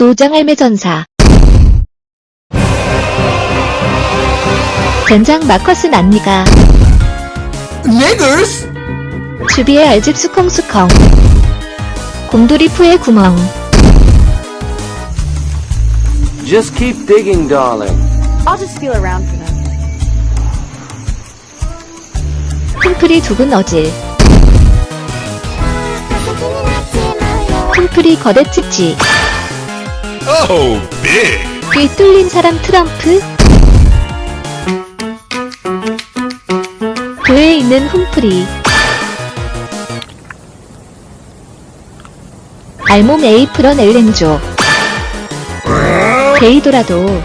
노장할매 전사 젠장 마커스 난니가 Niggers? 주비의 알집 수컹수컹 곰돌이 푸의 구멍 Just keep digging, darling. I'll just feel around for them. 푼풀이 두근 어질 푼풀이 거대 찝지 Oh, big. 귀 뚫린 사람 트럼프. 교회에 있는 훈프리. 알몸 에이프런 엘렌조. 데이도라도.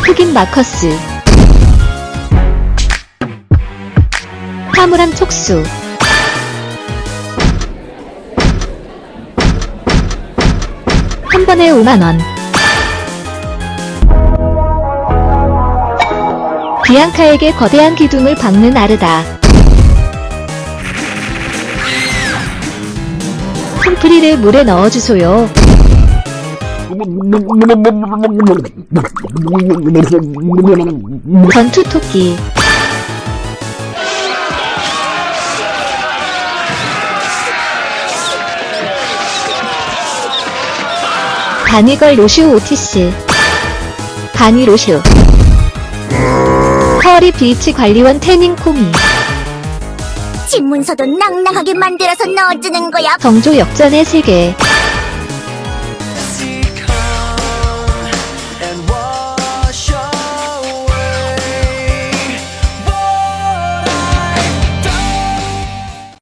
흑인 마커스. 화물한 촉수 한 번에 5만원. 비앙카에게 거대한 기둥을 박는 아르다. hum프리를 물에 넣어주소요. 전투 토끼. 바니걸 로슈 오티스. 바니 로슈. 커리 비치 관리원 태닝 코미. 집문서도 낭낭하게 만들어서 넣어주는 거야. 정조 역전의 세계.